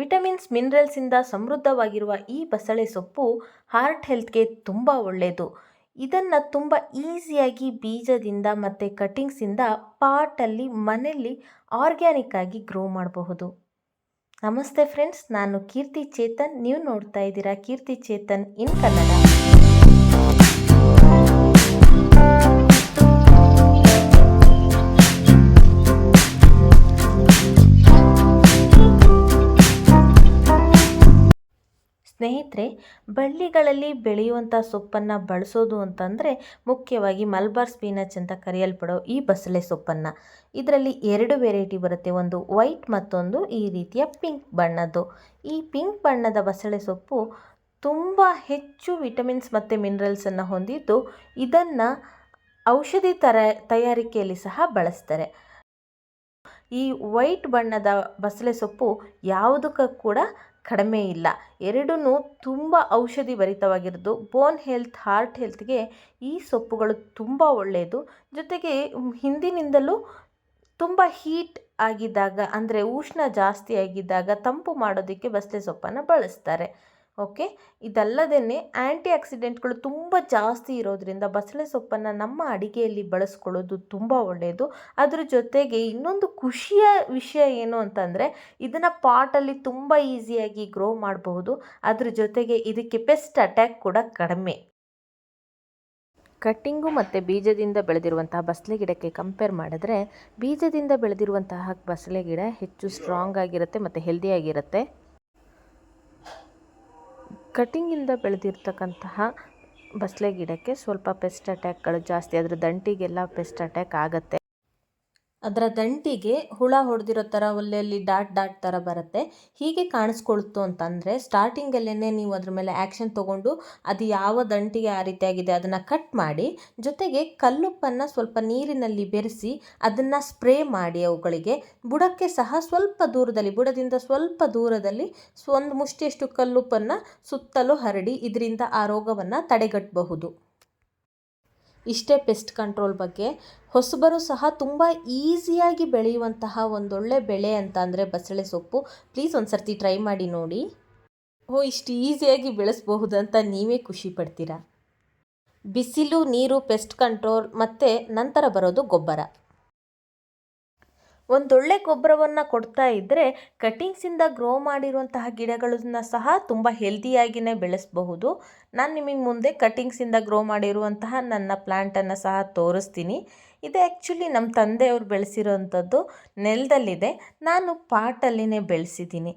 Vitamins, ಮಿನರಲ್ಸಿಂದ ಸಮೃದ್ಧವಾಗಿರುವ ಈ ಬಸಳೆ ಸೊಪ್ಪು ಹಾರ್ಟ್ ಹೆಲ್ತ್ಗೆ ತುಂಬ ಒಳ್ಳೆಯದು ಇದನ್ನು ತುಂಬ ಈಸಿಯಾಗಿ ಬೀಜದಿಂದ ಮತ್ತು ಕಟ್ಟಿಂಗ್ಸಿಂದ ಪಾಟಲ್ಲಿ ಮನೆಯಲ್ಲಿ ಆರ್ಗ್ಯಾನಿಕ್ ಆಗಿ ಗ್ರೋ ಮಾಡಬಹುದು. ನಮಸ್ತೆ ಫ್ರೆಂಡ್ಸ್, ನಾನು ಕೀರ್ತಿ ಚೇತನ್. ನೀವು ನೋಡ್ತಾ ಇದ್ದೀರಾ ಕೀರ್ತಿ ಚೇತನ್ ಇನ್ ಕನ್ನಡ. ಸ್ನೇಹಿತರೆ, ಬಳ್ಳಿಗಳಲ್ಲಿ ಬೆಳೆಯುವಂಥ ಸೊಪ್ಪನ್ನು ಬಳಸೋದು ಅಂತಂದರೆ ಮುಖ್ಯವಾಗಿ ಮಲ್ಬಾರ್ ಸ್ಪೀನಚ್ ಅಂತ ಕರೆಯಲ್ಪಡೋ ಈ ಬಸಳೆ ಸೊಪ್ಪನ್ನು. ಇದರಲ್ಲಿ ಎರಡು ವೆರೈಟಿ ಬರುತ್ತೆ, ಒಂದು ವೈಟ್ ಮತ್ತೊಂದು ಈ ರೀತಿಯ ಪಿಂಕ್ ಬಣ್ಣದ್ದು. ಈ ಪಿಂಕ್ ಬಣ್ಣದ ಬಸಳೆ ಸೊಪ್ಪು ತುಂಬ ಹೆಚ್ಚು ವಿಟಮಿನ್ಸ್ ಮತ್ತು ಮಿನರಲ್ಸನ್ನು ಹೊಂದಿದ್ದು ಇದನ್ನು ಔಷಧಿ ತರ ತಯಾರಿಕೆಯಲ್ಲಿ ಸಹ ಬಳಸ್ತಾರೆ. ಈ ವೈಟ್ ಬಣ್ಣದ ಬಸಳೆ ಸೊಪ್ಪು ಯಾವುದಕ್ಕೂ ಕೂಡ ಕಡಿಮೆ ಇಲ್ಲ. ಎರಡೂ ತುಂಬ ಔಷಧಿ ಭರಿತವಾಗಿರೋದು ಬೋನ್ ಹೆಲ್ತ್ ಹಾರ್ಟ್ ಹೆಲ್ತ್ಗೆ ಈ ಸೊಪ್ಪುಗಳು ತುಂಬ ಒಳ್ಳೆಯದು ಜೊತೆಗೆ ಹಿಂದಿನಿಂದಲೂ ತುಂಬ ಹೀಟ್ ಆಗಿದ್ದಾಗ, ಅಂದರೆ ಉಷ್ಣ ಜಾಸ್ತಿ ಆಗಿದ್ದಾಗ ತಂಪು ಮಾಡೋದಕ್ಕೆ ಬಸಳೆ ಸೊಪ್ಪನ್ನು ಬಳಸ್ತಾರೆ. ಓಕೆ? ಇದಲ್ಲದೇ ಆ್ಯಂಟಿ ಆಕ್ಸಿಡೆಂಟ್ಗಳು ತುಂಬ ಜಾಸ್ತಿ ಇರೋದರಿಂದ ಬಸಳೆ ಸೊಪ್ಪನ್ನು ನಮ್ಮ ಅಡಿಗೆಯಲ್ಲಿ ಬಳಸ್ಕೊಳ್ಳೋದು ತುಂಬ ಒಳ್ಳೆಯದು. ಅದ್ರ ಜೊತೆಗೆ ಇನ್ನೊಂದು ಖುಷಿಯ ವಿಷಯ ಏನು ಅಂತಂದರೆ ಇದನ್ನು ಪಾಟಲ್ಲಿ ತುಂಬ ಈಸಿಯಾಗಿ ಗ್ರೋ ಮಾಡಬಹುದು. ಅದ್ರ ಜೊತೆಗೆ ಇದಕ್ಕೆ ಪೆಸ್ಟ್ ಅಟ್ಯಾಕ್ ಕೂಡ ಕಡಿಮೆ. ಕಟ್ಟಿಂಗು ಮತ್ತು ಬೀಜದಿಂದ ಬೆಳೆದಿರುವಂತಹ ಬಸಳೆ ಗಿಡಕ್ಕೆ ಕಂಪೇರ್ ಮಾಡಿದ್ರೆ ಬೀಜದಿಂದ ಬೆಳೆದಿರುವಂತಹ ಬಸಳೆ ಗಿಡ ಹೆಚ್ಚು ಸ್ಟ್ರಾಂಗ್ ಆಗಿರುತ್ತೆ ಮತ್ತು ಹೆಲ್ದಿಯಾಗಿರುತ್ತೆ ಕಟ್ಟಿಂಗಿಂದ ಬೆಳೆದಿರ್ತಕ್ಕಂತಹ ಬಸಳೆ ಗಿಡಕ್ಕೆ ಸ್ವಲ್ಪ ಪೆಸ್ಟ್ ಅಟ್ಯಾಕ್ಗಳು ಜಾಸ್ತಿ. ಅದರ ದಂಟಿಗೆಲ್ಲ ಪೆಸ್ಟ್ ಅಟ್ಯಾಕ್ ಆಗುತ್ತೆ. ಅದರ ದಂಟಿಗೆ ಹುಳ ಹೊಡೆದಿರೋ ಥರ ಒಲ್ಲೆಲ್ಲಿ ಡಾಟ್ ಡಾಟ್ ಥರ ಬರುತ್ತೆ. ಹೀಗೆ ಕಾಣಿಸ್ಕೊಳ್ತು ಅಂತಂದರೆ ಸ್ಟಾರ್ಟಿಂಗಲ್ಲೇ ನೀವು ಅದ್ರ ಮೇಲೆ ಆ್ಯಕ್ಷನ್ ತೊಗೊಂಡು ಅದು ಯಾವ ದಂಟಿಗೆ ಆ ರೀತಿಯಾಗಿದೆ ಅದನ್ನು ಕಟ್ ಮಾಡಿ, ಜೊತೆಗೆ ಕಲ್ಲುಪ್ಪನ್ನು ಸ್ವಲ್ಪ ನೀರಿನಲ್ಲಿ ಬೆರೆಸಿ ಅದನ್ನು ಸ್ಪ್ರೇ ಮಾಡಿ ಅವುಗಳಿಗೆ. ಬುಡಕ್ಕೆ ಸಹ ಸ್ವಲ್ಪ ದೂರದಲ್ಲಿ, ಬುಡದಿಂದ ಸ್ವಲ್ಪ ದೂರದಲ್ಲಿ ಒಂದು ಮುಷ್ಟಿಯಷ್ಟು ಕಲ್ಲುಪ್ಪನ್ನು ಸುತ್ತಲೂ ಹರಡಿ ಇದರಿಂದ ಆ ರೋಗವನ್ನು ತಡೆಗಟ್ಟಬಹುದು ಇಷ್ಟೇ ಪೆಸ್ಟ್ ಕಂಟ್ರೋಲ್ ಬಗ್ಗೆ. ಹೊಸಬರು ಸಹ ತುಂಬ ಈಸಿಯಾಗಿ ಬೆಳೆಯುವಂತಹ ಒಂದೊಳ್ಳೆ ಬೆಳೆ ಅಂತ ಅಂದರೆ ಬಸಳೆ ಸೊಪ್ಪು. ಪ್ಲೀಸ್ ಒಂದು ಸರ್ತಿ ಟ್ರೈ ಮಾಡಿ ನೋಡಿ. ಓ, ಇಷ್ಟು ಈಸಿಯಾಗಿ ಬೆಳೆಸಬಹುದಂತ ನೀವೇ ಖುಷಿ ಪಡ್ತೀರಾ? ಬಿಸಿಲು, ನೀರು ಪೆಸ್ಟ್ ಕಂಟ್ರೋಲ್ ಮತ್ತು ನಂತರ ಬರೋದು ಗೊಬ್ಬರ. ಒಂದೊಳ್ಳೆ ಗೊಬ್ಬರವನ್ನು ಕೊಡ್ತಾ ಇದ್ದರೆ ಕಟಿಂಗ್ಸಿಂದ ಗ್ರೋ ಮಾಡಿರುವಂತಹ ಗಿಡಗಳನ್ನು ಸಹ ತುಂಬ ಹೆಲ್ದಿಯಾಗಿಯೇ ಬೆಳೆಸಬಹುದು. ನಾನು ನಿಮಗೆ ಮುಂದೆ ಕಟಿಂಗ್ಸಿಂದ ಗ್ರೋ ಮಾಡಿರುವಂತಹ ನನ್ನ ಪ್ಲ್ಯಾಂಟನ್ನು ಸಹ ತೋರಿಸ್ತೀನಿ. ಇದು ಆ್ಯಕ್ಚುಲಿ ನಮ್ಮ ತಂದೆಯವರು ಬೆಳೆಸಿರೋವಂಥದ್ದು ನೆಲದಲ್ಲಿದೆ. ನಾನು ಪಾಟಲ್ಲಿನೇ ಬೆಳೆಸಿದ್ದೀನಿ.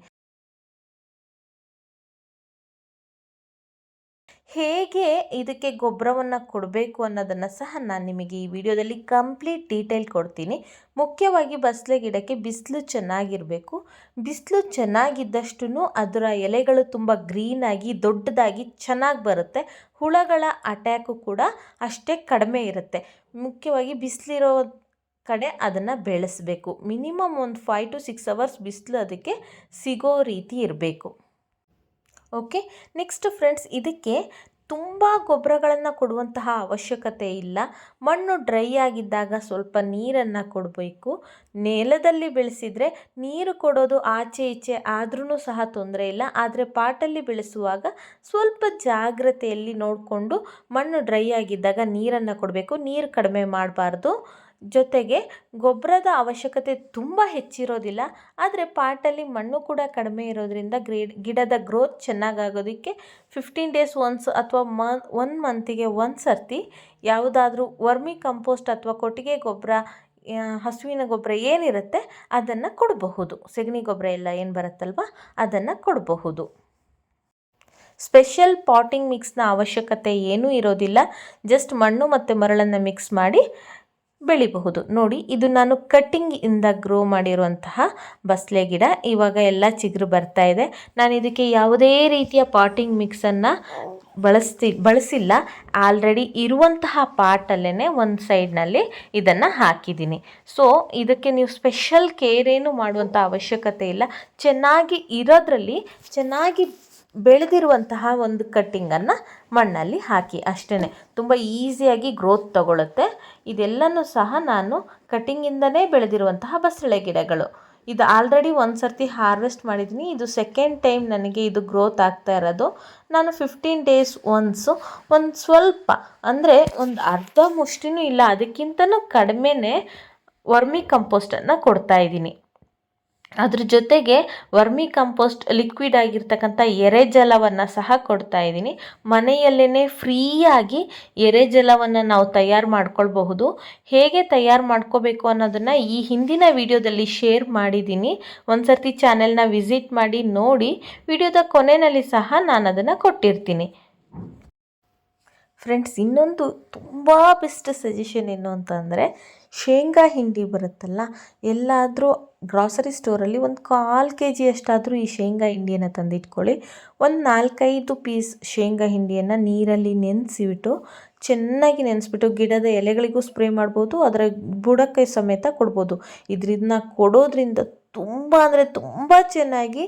ಹೇಗೆ ಇದಕ್ಕೆ ಗೊಬ್ಬರವನ್ನು ಕೊಡಬೇಕು ಅನ್ನೋದನ್ನು ಸಹ ನಾನು ನಿಮಗೆ ಈ ವಿಡಿಯೋದಲ್ಲಿ ಕಂಪ್ಲೀಟ್ ಡೀಟೇಲ್ ಕೊಡ್ತೀನಿ. ಮುಖ್ಯವಾಗಿ ಬಸಳೆ ಗಿಡಕ್ಕೆ ಬಿಸಿಲು ಚೆನ್ನಾಗಿರಬೇಕು. ಬಿಸಿಲು ಚೆನ್ನಾಗಿದ್ದಷ್ಟು ಅದರ ಎಲೆಗಳು ತುಂಬ ಗ್ರೀನಾಗಿ ದೊಡ್ಡದಾಗಿ ಚೆನ್ನಾಗಿ ಬರುತ್ತೆ. ಹುಳಗಳ ಅಟ್ಯಾಕು ಕೂಡ ಅಷ್ಟೇ ಕಡಿಮೆ ಇರುತ್ತೆ. ಮುಖ್ಯವಾಗಿ ಬಿಸಿಲಿರೋ ಕಡೆ ಅದನ್ನು ಬೆಳೆಸಬೇಕು. ಮಿನಿಮಮ್ ಒಂದು ಫೈವ್ ಟು ಸಿಕ್ಸ್ ಅವರ್ಸ್ ಬಿಸಿಲು ಅದಕ್ಕೆ ಸಿಗೋ ರೀತಿ ಇರಬೇಕು. ಓಕೆ ನೆಕ್ಸ್ಟ್ ಫ್ರೆಂಡ್ಸ್ ಇದಕ್ಕೆ ತುಂಬ ಗೊಬ್ಬರಗಳನ್ನು ಕೊಡುವಂತಹ ಅವಶ್ಯಕತೆ ಇಲ್ಲ. ಮಣ್ಣು ಡ್ರೈ ಆಗಿದ್ದಾಗ ಸ್ವಲ್ಪ ನೀರನ್ನು ಕೊಡಬೇಕು. ನೆಲದಲ್ಲಿ ಬೆಳೆಸಿದರೆ ನೀರು ಕೊಡೋದು ಆಚೆ ಈಚೆ ಆದ್ರೂ ಸಹ ತೊಂದರೆ ಇಲ್ಲ. ಆದರೆ ಪಾಟಲ್ಲಿ ಬೆಳೆಸುವಾಗ ಸ್ವಲ್ಪ ಜಾಗ್ರತೆಯಲ್ಲಿ ನೋಡಿಕೊಂಡು ಮಣ್ಣು ಡ್ರೈ ಆಗಿದ್ದಾಗ ನೀರನ್ನು ಕೊಡಬೇಕು. ನೀರು ಕಡಿಮೆ ಮಾಡಬಾರ್ದು. ಜೊತೆಗೆ ಗೊಬ್ಬರದ ಅವಶ್ಯಕತೆ ತುಂಬ ಹೆಚ್ಚಿರೋದಿಲ್ಲ, ಆದರೆ ಪಾಟಲ್ಲಿ ಮಣ್ಣು ಕೂಡ ಕಡಿಮೆ ಇರೋದರಿಂದ ಗ್ರೀಡ್, ಗಿಡದ ಗ್ರೋತ್ ಚೆನ್ನಾಗಾಗೋದಕ್ಕೆ ಫಿಫ್ಟೀನ್ ಡೇಸ್ ಒನ್ಸ್ ಅಥವಾ ಮ ಒನ್ ಮಂತಿಗೆ ಒಂದು ಸರ್ತಿ ಯಾವುದಾದ್ರೂ ವರ್ಮಿ ಕಂಪೋಸ್ಟ್ ಅಥವಾ ಕೊಟ್ಟಿಗೆ ಗೊಬ್ಬರ ಹಸುವಿನ ಗೊಬ್ಬರ ಏನಿರುತ್ತೆ ಅದನ್ನು ಕೊಡಬಹುದು. ಸೆಗಣಿ ಗೊಬ್ಬರ ಎಲ್ಲ ಏನು ಬರುತ್ತಲ್ವ? ಅದನ್ನು ಕೊಡಬಹುದು. ಸ್ಪೆಷಲ್ ಪಾಟಿಂಗ್ ಮಿಕ್ಸ್ನ ಅವಶ್ಯಕತೆ ಏನೂ ಇರೋದಿಲ್ಲ ಜಸ್ಟ್ ಮಣ್ಣು ಮತ್ತು ಮರಳನ್ನು ಮಿಕ್ಸ್ ಮಾಡಿ ಬೆಳಿಬಹುದು. ನೋಡಿ, ಇದು ನಾನು ಕಟ್ಟಿಂಗಿಂದ ಗ್ರೋ ಮಾಡಿರುವಂತಹ ಬಸಳೆ ಗಿಡ. ಇವಾಗ ಎಲ್ಲ ಚಿಗುರು ಬರ್ತಾ ಇದೆ. ನಾನು ಇದಕ್ಕೆ ಯಾವುದೇ ರೀತಿಯ ಪಾಟಿಂಗ್ ಮಿಕ್ಸನ್ನು ಬಳಸ್ತಿ, ಬಳಸಿಲ್ಲ. ಆಲ್ರೆಡಿ ಇರುವಂತಹ ಪಾಟಲ್ಲೇ ಒಂದು ಸೈಡ್ನಲ್ಲಿ ಇದನ್ನು ಹಾಕಿದ್ದೀನಿ. ಸೊ ಇದಕ್ಕೆ ನೀವು ಸ್ಪೆಷಲ್ ಕೇರ್ ಏನು ಮಾಡುವಂಥ ಅವಶ್ಯಕತೆ ಇಲ್ಲ. ಚೆನ್ನಾಗಿ ಇರೋದ್ರಲ್ಲಿ ಚೆನ್ನಾಗಿ ಬೆಳೆದಿರುವಂತಹ ಒಂದು ಕಟ್ಟಿಂಗನ್ನು ಮಣ್ಣಲ್ಲಿ ಹಾಕಿ ಅಷ್ಟೇ ತುಂಬ ಈಸಿಯಾಗಿ ಗ್ರೋತ್ ತಗೊಳುತ್ತೆ. ಇದೆಲ್ಲನೂ ಸಹ ನಾನು ಕಟ್ಟಿಂಗಿಂದನೇ ಬೆಳೆದಿರುವಂತಹ ಬಸಳೆ ಗಿಡಗಳು. ಇದು ಆಲ್ರೆಡಿ ಒಂದು ಸರ್ತಿ ಹಾರ್ವೆಸ್ಟ್ ಮಾಡಿದ್ದೀನಿ ಇದು ಸೆಕೆಂಡ್ ಟೈಮ್ ನನಗೆ ಇದು ಗ್ರೋತ್ ಆಗ್ತಾ ಇರೋದು. ನಾನು ಫಿಫ್ಟೀನ್ ಡೇಸ್ ಒನ್ಸು ಒಂದು ಸ್ವಲ್ಪ, ಅಂದರೆ ಒಂದು ಅರ್ಧ ಮುಷ್ಟಿನೂ ಇಲ್ಲ, ಅದಕ್ಕಿಂತನೂ ಕಡಿಮೆನೇ ವರ್ಮಿ ಕಂಪೋಸ್ಟನ್ನು ಕೊಡ್ತಾ ಇದ್ದೀನಿ. ಅದ್ರ ಜೊತೆಗೆ ವರ್ಮಿ ಕಂಪೋಸ್ಟ್ ಲಿಕ್ವಿಡ್ ಆಗಿರ್ತಕ್ಕಂಥ ಎರೆಜಲವನ್ನು ಸಹ ಕೊಡ್ತಾ ಇದ್ದೀನಿ. ಮನೆಯಲ್ಲೇ ಫ್ರೀಯಾಗಿ ಎರೆಜಲವನ್ನು ನಾವು ತಯಾರು ಮಾಡ್ಕೊಳ್ಬಹುದು. ಹೇಗೆ ತಯಾರು ಮಾಡ್ಕೋಬೇಕು ಅನ್ನೋದನ್ನು ಈ ಹಿಂದಿನ ವಿಡಿಯೋದಲ್ಲಿ ಶೇರ್ ಮಾಡಿದ್ದೀನಿ. ಒಂದು ಸರ್ತಿ ಚಾನೆಲ್ನ ವಿಸಿಟ್ ಮಾಡಿ ನೋಡಿ, ವಿಡಿಯೋದ ಕೊನೆಯಲ್ಲಿ ಸಹ ನಾನು ಅದನ್ನು ಕೊಟ್ಟಿರ್ತೀನಿ. ಫ್ರೆಂಡ್ಸ್, ಇನ್ನೊಂದು ತುಂಬ ಬೆಸ್ಟ್ ಸಜೆಷನ್ ಏನು ಅಂತಂದರೆ ಶೇಂಗಾ ಹಿಂಡಿ ಬರುತ್ತಲ್ಲ, ಎಲ್ಲಾದರೂ ಗ್ರಾಸರಿ ಸ್ಟೋರಲ್ಲಿ ಒಂದು ಕಾಲು ಕೆ ಜಿ ಅಷ್ಟಾದರೂ ಈ ಶೇಂಗಾ ಹಿಂಡಿಯನ್ನು ತಂದಿಟ್ಕೊಳ್ಳಿ. ಒಂದು ನಾಲ್ಕೈದು ಪೀಸ್ ಶೇಂಗಾ ಹಿಂಡಿಯನ್ನು ನೀರಲ್ಲಿ ನೆನೆಸಿಬಿಟ್ಟು, ಚೆನ್ನಾಗಿ ನೆನೆಸ್ಬಿಟ್ಟು ಗಿಡದ ಎಲೆಗಳಿಗೂ ಸ್ಪ್ರೇ ಮಾಡ್ಬೋದು, ಅದರ ಬುಡಕ್ಕೆ ಸಮೇತ ಕೊಡ್ಬೋದು. ಇದರಿಂದ ಕೊಡೋದ್ರಿಂದ ತುಂಬ ಅಂದರೆ ತುಂಬ ಚೆನ್ನಾಗಿ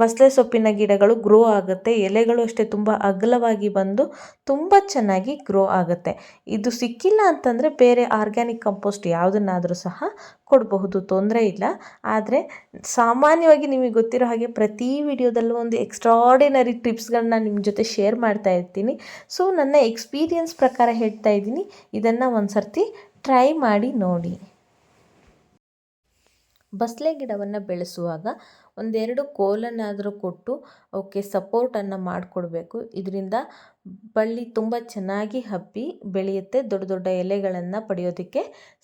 ಬಸಳೆ ಸೊಪ್ಪಿನ ಗಿಡಗಳು ಗ್ರೋ ಆಗುತ್ತೆ, ಎಲೆಗಳು ಅಷ್ಟೇ ತುಂಬ ಅಗಲವಾಗಿ ಬಂದು ತುಂಬ ಚೆನ್ನಾಗಿ ಗ್ರೋ ಆಗುತ್ತೆ. ಇದು ಸಿಕ್ಕಿಲ್ಲ ಅಂತಂದರೆ ಬೇರೆ ಆರ್ಗ್ಯಾನಿಕ್ ಕಂಪೋಸ್ಟ್ ಯಾವುದನ್ನಾದರೂ ಸಹ ಕೊಡಬಹುದು, ತೊಂದರೆ ಇಲ್ಲ. ಆದರೆ ಸಾಮಾನ್ಯವಾಗಿ ನಿಮಗೆ ಗೊತ್ತಿರೋ ಹಾಗೆ ಪ್ರತಿ ವಿಡಿಯೋದಲ್ಲೂ ಒಂದು ಎಕ್ಸ್ಟ್ರಾಡಿನರಿ ಟಿಪ್ಸ್ಗಳನ್ನ ನಿಮ್ಮ ಜೊತೆ ಶೇರ್ ಮಾಡ್ತಾ ಇರ್ತೀನಿ. ಸೊ ನನ್ನ ಎಕ್ಸ್ಪೀರಿಯನ್ಸ್ ಪ್ರಕಾರ ಹೇಳ್ತಾ ಇದ್ದೀನಿ. ಇದನ್ನು ಒಂದು ಸರ್ತಿ ಟ್ರೈ ಮಾಡಿ ನೋಡಿ. ಬಸಳೆ ಗಿಡವನ್ನು ಬೆಳೆಸುವಾಗ ಒಂದೆರಡು ಕೋಲನ್ನಾದರೂ ಕೊಟ್ಟು ಅವಕ್ಕೆ ಸಪೋರ್ಟನ್ನು ಮಾಡಿಕೊಡ್ಬೇಕು. ಇದರಿಂದ ಬಳ್ಳಿ ತುಂಬ ಚೆನ್ನಾಗಿ ಹಬ್ಬಿ ಬೆಳೆಯುತ್ತೆ. ದೊಡ್ಡ ದೊಡ್ಡ ಎಲೆಗಳನ್ನು ಪಡೆಯೋದಕ್ಕೆ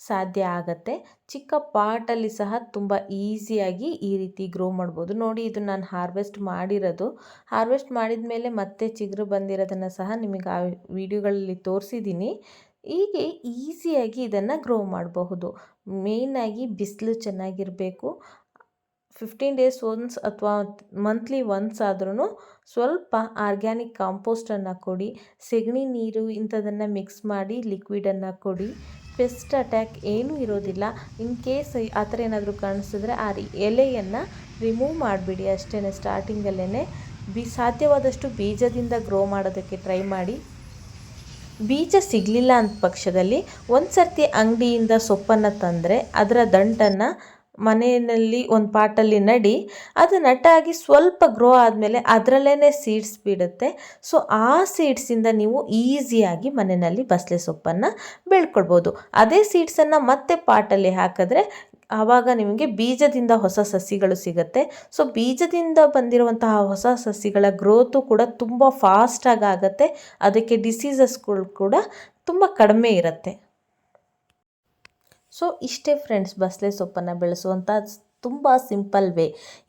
ಸಾಧ್ಯ ಆಗತ್ತೆ. ಚಿಕ್ಕ ಪಾಟಲ್ಲಿ ಸಹ ತುಂಬ ಈಸಿಯಾಗಿ ಈ ರೀತಿ ಗ್ರೋ ಮಾಡ್ಬೋದು. ನೋಡಿ, ಇದು ನಾನು ಹಾರ್ವೆಸ್ಟ್ ಮಾಡಿರೋದು. ಹಾರ್ವೆಸ್ಟ್ ಮಾಡಿದ ಮೇಲೆ ಮತ್ತೆ ಚಿಗುರು ಬಂದಿರೋದನ್ನು ಸಹ ನಿಮಗೆ ಆ ವಿಡಿಯೋಗಳಲ್ಲಿ ತೋರಿಸಿದ್ದೀನಿ ಹೀಗೆ ಈಸಿಯಾಗಿ ಇದನ್ನು ಗ್ರೋ ಮಾಡಬಹುದು. ಮೇಯ್ನಾಗಿ ಬಿಸಿಲು ಚೆನ್ನಾಗಿರಬೇಕು. ಫಿಫ್ಟೀನ್ ಡೇಸ್ ಒನ್ಸ್ ಅಥವಾ ಮಂತ್ಲಿ ಒನ್ಸ್ ಆದ್ರೂ ಸ್ವಲ್ಪ ಆರ್ಗ್ಯಾನಿಕ್ ಕಾಂಪೋಸ್ಟನ್ನು ಕೊಡಿ. ಸೆಗಣಿ ನೀರು ಇಂಥದನ್ನು ಮಿಕ್ಸ್ ಮಾಡಿ ಲಿಕ್ವಿಡನ್ನು ಕೊಡಿ. ಪೆಸ್ಟ್ ಅಟ್ಯಾಕ್ ಏನೂ ಇರೋದಿಲ್ಲ. ಇನ್ ಕೇಸ್ ಆ ಥರ ಏನಾದರೂ ಕಾಣಿಸಿದ್ರೆ ಆ ಎಲೆಯನ್ನು ರಿಮೂವ್ ಮಾಡಿಬಿಡಿ ಅಷ್ಟೇ ಸ್ಟಾರ್ಟಿಂಗಲ್ಲೇ ಬಿ ಸಾಧ್ಯವಾದಷ್ಟು ಬೀಜದಿಂದ ಗ್ರೋ ಮಾಡೋದಕ್ಕೆ ಟ್ರೈ ಮಾಡಿ. ಬೀಜ ಸಿಗಲಿಲ್ಲ ಅಂದ ಪಕ್ಷದಲ್ಲಿ ಒಂದು ಸರ್ತಿ ಅಂಗಡಿಯಿಂದ ಸೊಪ್ಪನ್ನು ತಂದರೆ ಅದರ ದಂಟನ್ನು ಮನೆಯಲ್ಲಿ ಒಂದು ಪಾಟಲ್ಲಿ ನಡಿ, ಅದು ನಟಾಗಿ ಸ್ವಲ್ಪ ಗ್ರೋ ಆದಮೇಲೆ ಅದರಲ್ಲೇ ಸೀಡ್ಸ್ ಬಿಡುತ್ತೆ. ಸೊ ಆ ಸೀಡ್ಸಿಂದ ನೀವು ಈಸಿಯಾಗಿ ಮನೆಯಲ್ಲಿ ಬಸಳೆ ಸೊಪ್ಪನ್ನು ಬೆಳ್ಕೊಳ್ಬೋದು. ಅದೇ ಸೀಡ್ಸನ್ನು ಮತ್ತೆ ಪಾಟಲ್ಲಿ ಹಾಕಿದ್ರೆ ಆವಾಗ ನಿಮಗೆ ಬೀಜದಿಂದ ಹೊಸ ಸಸಿಗಳು ಸಿಗುತ್ತೆ. ಸೊ ಬೀಜದಿಂದ ಬಂದಿರುವಂತಹ ಹೊಸ ಸಸಿಗಳ ಗ್ರೋತು ಕೂಡ ತುಂಬ ಫಾಸ್ಟಾಗಿ ಆಗುತ್ತೆ. ಅದಕ್ಕೆ ಡಿಸೀಸಸ್ಗಳು ಕೂಡ ತುಂಬ ಕಡಿಮೆ ಇರುತ್ತೆ. ಸೊ ಇಷ್ಟೇ ಫ್ರೆಂಡ್ಸ್ ಬಸಳೆ ಸೊಪ್ಪನ್ನು ಬೆಳೆಸುವಂಥ ತುಂಬ ಸಿಂಪಲ್ ವೇ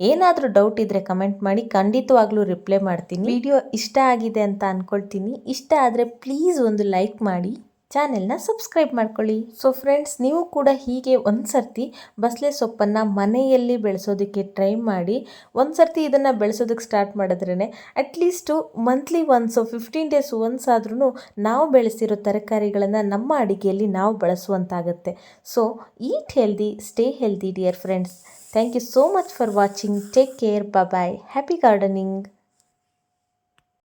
ಏನಾದರೂ ಡೌಟ್ ಇದ್ದರೆ ಕಮೆಂಟ್ ಮಾಡಿ, ಖಂಡಿತವಾಗ್ಲೂ ರಿಪ್ಲೈ ಮಾಡ್ತೀನಿ. ವಿಡಿಯೋ ಇಷ್ಟ ಆಗಿದೆ ಅಂತ ಅಂದ್ಕೊಳ್ತೀನಿ ಇಷ್ಟ ಆದರೆ ಪ್ಲೀಸ್ ಒಂದು ಲೈಕ್ ಮಾಡಿ. ಚಾನೆಲ್ನ ಸಬ್ಸ್ಕ್ರೈಬ್ ಮಾಡ್ಕೊಳ್ಳಿ. ಸೊ ಫ್ರೆಂಡ್ಸ್ ನೀವು ಕೂಡ ಹೀಗೆ ಒಂದು ಸರ್ತಿ ಬಸಳೆ ಸೊಪ್ಪನ್ನು ಮನೆಯಲ್ಲಿ ಬೆಳೆಸೋದಕ್ಕೆ ಟ್ರೈ ಮಾಡಿ. ಒಂದು ಸರ್ತಿ ಇದನ್ನು ಬೆಳೆಸೋದಕ್ಕೆ start ಮಾಡಿದ್ರೇ at least monthly once fifteen days once ಆದ್ರೂ ನಾವು ಬೆಳೆಸಿರೋ ತರಕಾರಿಗಳನ್ನು ನಮ್ಮ ಅಡಿಗೆಯಲ್ಲಿ ನಾವು ಬಳಸುವಂತಾಗುತ್ತೆ. So eat healthy stay healthy dear friends thank you so much for watching take care bye happy gardening